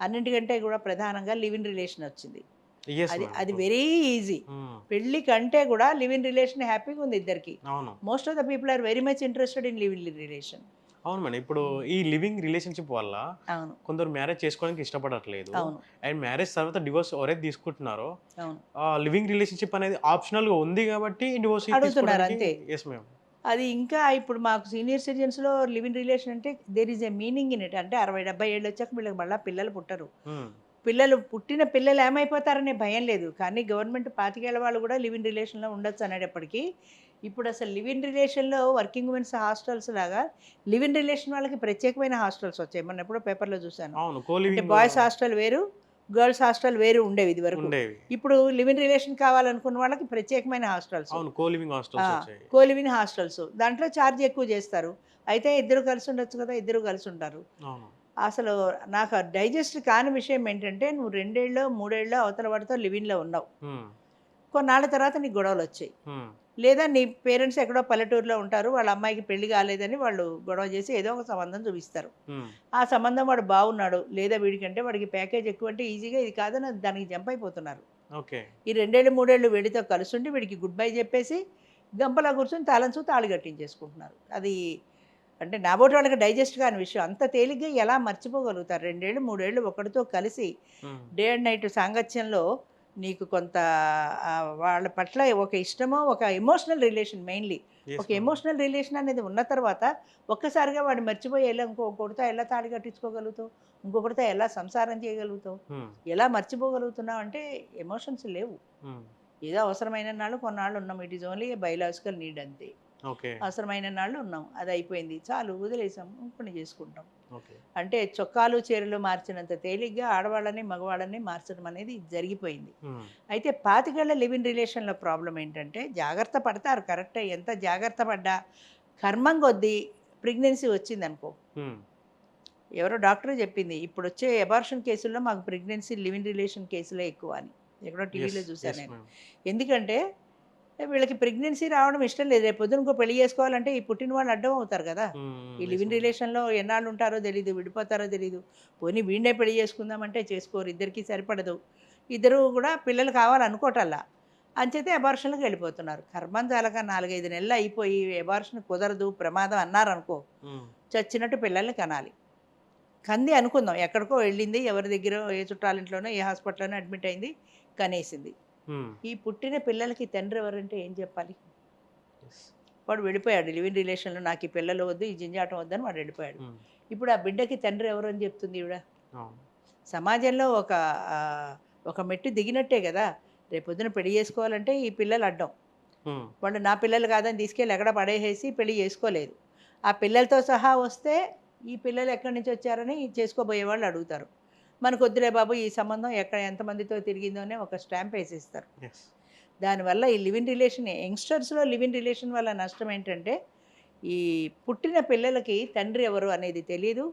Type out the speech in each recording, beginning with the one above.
అన్నింటికంటే కూడా ప్రధానంగా లివ్ ఇన్ రిలేషన్ వచ్చింది. Yes, అది. అది వెరీ ఈజీ మ్మ్. పెళ్ళి కంటే కూడా లివ్ ఇన్ రిలేషన్ హ్యాపీగా ఉంది ఇద్దరికి. అవును. Most of the people are very much interested in live in relation. అవును మేడం. ఇప్పుడు ఈ లివింగ్ రిలేషన్షిప్ వల్ల కొందరు మ్యారేజ్ చేసుకోవడానికి ఇష్టపడట్లేదు. అండ్ మ్యారేజ్ తర్వాత డివోర్స్ ఎవరైతే తీసుకుంటున్నారో లివింగ్ రిలేషన్షిప్ అనేది ఆప్షనల్గా ఉంది కాబట్టి డివోర్స్ అడుగుతున్నారు అంతే. ఎస్ మ్యామ్ అది ఇంకా ఇప్పుడు మాకు సీనియర్ సిటిజన్స్లో లివ్ ఇన్ రిలేషన్ అంటే there is a meaning in it. అంటే అరవై డెబ్బై ఏళ్ళు వచ్చాక వీళ్ళకి మళ్ళీ పిల్లలు పుట్టరు. పిల్లలు పుట్టిన పిల్లలు ఏమైపోతారనే భయం లేదు. కానీ గవర్నమెంట్ పాతికేళ్ళ వాళ్ళు కూడా లివ్ ఇన్ రిలేషన్లో ఉండొచ్చు అనేటప్పటికీ ఇప్పుడు అసలు లివ్ ఇన్ రిలేషన్లో వర్కింగ్ ఉమెన్స్ హాస్టల్స్ లాగా లివ్ ఇన్ రిలేషన్ వాళ్ళకి ప్రత్యేకమైన హాస్టల్స్ వచ్చాయి. మొన్న ఎప్పుడో పేపర్లో చూశాను. లివింగ్ బాయ్స్ హాస్టల్ వేరు గర్ల్స్ హాస్టల్ వేరు ఉండేవి ఇది వరకు. ఇప్పుడు లివ్ ఇన్ రిలేషన్ కావాలనుకున్న వాళ్ళకి ప్రత్యేకమైన హాస్టల్స్. అవును కో లివింగ్ హాస్టల్స్. లివింగ్ దాంట్లో ఛార్జ్ ఎక్కువ చేస్తారు. అయితే ఇద్దరు కలిసి ఉండొచ్చు కదా ఇద్దరు కలిసి ఉంటారు. అసలు నాకు డైజెస్ట్ కాని విషయం ఏంటంటే నువ్వు రెండేళ్ళు మూడేళ్ళు అవతల వాడితో లివిన్లో ఉన్నావు. కొన్నాళ్ళ తర్వాత నీకు గొడవలు వచ్చాయి. లేదా నీ పేరెంట్స్ ఎక్కడో పల్లెటూరులో ఉంటారు వాళ్ళ అమ్మాయికి పెళ్ళి కాలేదని వాళ్ళు గొడవ చేసి ఏదో ఒక సంబంధం చూపిస్తారు. ఆ సంబంధం వాడు బాగున్నాడు లేదా వీడికంటే వాడికి ప్యాకేజ్ ఎక్కువ అంటే ఈజీగా ఇది కాదని దానికి జంప్ అయిపోతున్నారు. ఈ రెండేళ్ళు మూడేళ్ళు వీడితో కలుసుండి వీడికి గుడ్ బై చెప్పేసి గంపలా కూర్చొని తాళంచు తాళి కట్టించేసుకుంటున్నారు. అది అంటే నాబోటి వాళ్ళకి డైజెస్ట్ కాని విషయం. అంత తేలిగ్గా ఎలా మర్చిపోగలుగుతారు? రెండేళ్ళు మూడేళ్ళు ఒకటితో కలిసి. డే అండ్ నైట్ సాంగత్యంలో నీకు కొంత వాళ్ళ పట్ల ఒక ఇష్టమో ఒక ఎమోషనల్ రిలేషన్ మెయిన్లీ ఒక. ఎమోషనల్ రిలేషన్ అనేది ఉన్న తర్వాత ఒక్కసారిగా వాడిని మర్చిపోయి ఎలా ఇంకొకటితో ఎలా తాళి కట్టించుకోగలుగుతావు? ఇంకొకటితో ఎలా సంసారం చేయగలుగుతావు? మ్మ్. ఎలా మర్చిపోగలుగుతున్నావు? అంటే ఎమోషన్స్ లేవు. మ్మ్. ఏదో అవసరమైన నాళ్ళు కొన్నాళ్ళు ఉన్నాం. It is only biological need అంతే. అవసరమైన నాళ్ళు ఉన్నాం. అది అయిపోయింది. చాలు వదిలేసాం ఇంకొని చేసుకుంటాం. అంటే చొక్కాలు చీరలు మార్చినంత తేలిగ్గా ఆడవాళ్ళని మగవాళ్ళని మార్చడం అనేది జరిగిపోయింది. అయితే పాతికేళ్ళ లివ్ ఇన్ రిలేషన్లో ప్రాబ్లం ఏంటంటే జాగ్రత్త పడతారు. కరెక్టే. ఎంత జాగ్రత్త పడ్డా? కర్మం కొద్దీ ప్రెగ్నెన్సీ వచ్చింది అనుకో. ఎవరో డాక్టర్ చెప్పింది ఇప్పుడు వచ్చే అబార్షన్ కేసుల్లో మాకు ప్రెగ్నెన్సీ లివ్ ఇన్ రిలేషన్ కేసులే ఎక్కువ అని. ఎక్కడో టీవీలో చూశాను yes, నేను. ఎందుకంటే వీళ్ళకి ప్రెగ్నెన్సీ రావడం ఇష్టం లేదు రేపు పొద్దున ఇంకో పెళ్ళి చేసుకోవాలంటే ఈ పుట్టిన వాళ్ళు అడ్డం అవుతారు కదా. ఈ Yes, లివ్ ఇన్ ma'am. రిలేషన్లో ఎన్నాళ్ళు ఉంటారో తెలీదు విడిపోతారో తెలీదు పోనీ వీడినే పెళ్ళి చేసుకుందామంటే చేసుకోరు ఇద్దరికి సరిపడదు ఇద్దరు కూడా పిల్లలు కావాలనుకోవటల్లా అంచేతే అబార్షన్లకు వెళ్ళిపోతున్నారు కర్మంజాలక నాలుగైదు నెలలు అయిపోయి అబార్షన్ కుదరదు ప్రమాదం అన్నారనుకో మ్మ్. చచ్చినట్టు పిల్లల్ని కనాలి కంది అనుకుందాం ఎక్కడికో వెళ్ళింది ఎవరి దగ్గర ఏ చుట్టాలింట్లోనో ఏ హాస్పిటల్లోనో అడ్మిట్ అయింది కనేసింది. ఈ పుట్టిన పిల్లలకి తండ్రి ఎవరంటే ఏం చెప్పాలి. వాడు వెళ్ళిపోయాడు. లివ్ ఇన్ రిలేషన్లో నాకు ఈ పిల్లలు వద్దు ఈ జింజాటం వద్దని వాడు వెళ్ళిపోయాడు. ఇప్పుడు ఆ బిడ్డకి తండ్రి ఎవరు అని చెప్తుంది ఈవిడ? సమాజంలో ఒక ఒక మెట్టు దిగినట్టే కదా. రేపొద్దున పెళ్ళి చేసుకోవాలంటే ఈ పిల్లలు అడ్డం. వాళ్ళు నా పిల్లలు కాదని తీసుకెళ్ళి ఎక్కడ పడేసేసి పెళ్ళి చేసుకోలేదు. ఆ పిల్లలతో సహా వస్తే ఈ పిల్లలు ఎక్కడి నుంచి వచ్చారని చేసుకోబోయే వాళ్ళు అడుగుతారు. మనకు వద్దులే బాబు ఈ సంబంధం ఎక్కడ ఎంతమందితో తిరిగిందోనే ఒక స్టాంప్ వేసేస్తారు. దానివల్ల ఈ లివ్ ఇన్ రిలేషన్ యంగ్స్టర్స్లో లివ్ ఇన్ రిలేషన్ వల్ల నష్టం ఏంటంటే ఈ పుట్టిన పిల్లలకి తండ్రి ఎవరు అనేది తెలియదు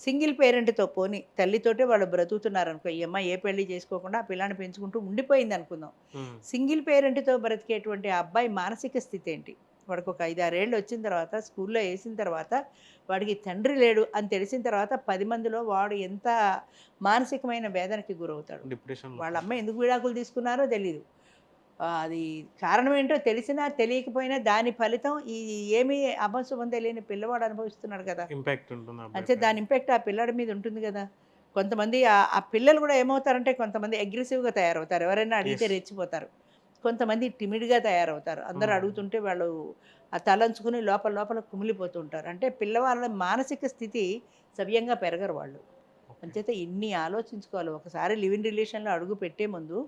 సింగిల్ పేరెంట్తో పోని తల్లితోటే వాళ్ళు బ్రతుకుతున్నారు అనుకో ఈ అమ్మాయి ఏ పెళ్ళి చేసుకోకుండా ఆ పిల్లాన్ని పెంచుకుంటూ ఉండిపోయింది అనుకుందాం మ్మ్. సింగిల్ పేరెంట్తో బ్రతికేటువంటి ఆ అబ్బాయి మానసిక స్థితి ఏంటి వాడికి ఒక ఐదు ఆరేళ్ళు వచ్చిన తర్వాత స్కూల్లో వేసిన తర్వాత వాడికి తండ్రి లేడు అని తెలిసిన తర్వాత పది మందిలో వాడు ఎంత మానసికమైన వేదనకి గురవుతాడు. డిప్రెషన్ వాళ్ళ అమ్మ ఎందుకు విడాకులు తీసుకున్నారో తెలీదు. అది కారణం ఏంటో తెలిసినా తెలియకపోయినా దాని ఫలితం ఈ ఏమీ అభంశుభం తెలియని పిల్లవాడు అనుభవిస్తున్నాడు కదా. ఇంపాక్ట్ ఉంటుంది అంటే. దాని ఇంపాక్ట్ ఆ పిల్లాడి మీద ఉంటుంది కదా. కొంతమంది ఆ- పిల్లలు కూడా ఏమవుతారంటే కొంతమంది అగ్రెసివ్గా తయారవుతారు. ఎవరైనా అడిగితే. రెచ్చిపోతారు. కొంతమంది టిమిడ్గా తయారవుతారు అందరూ. అడుగుతుంటే వాళ్ళు ఆ తలంచుకుని లోపల లోపల కుమిలిపోతూ ఉంటారు అంటే పిల్లవాళ్ళ మానసిక స్థితి సవ్యంగా పెరగరు వాళ్ళు. అంచేత ఇన్ని ఆలోచించుకోవాలి ఒకసారి లివ్ ఇన్ రిలేషన్లో అడుగు పెట్టే ముందు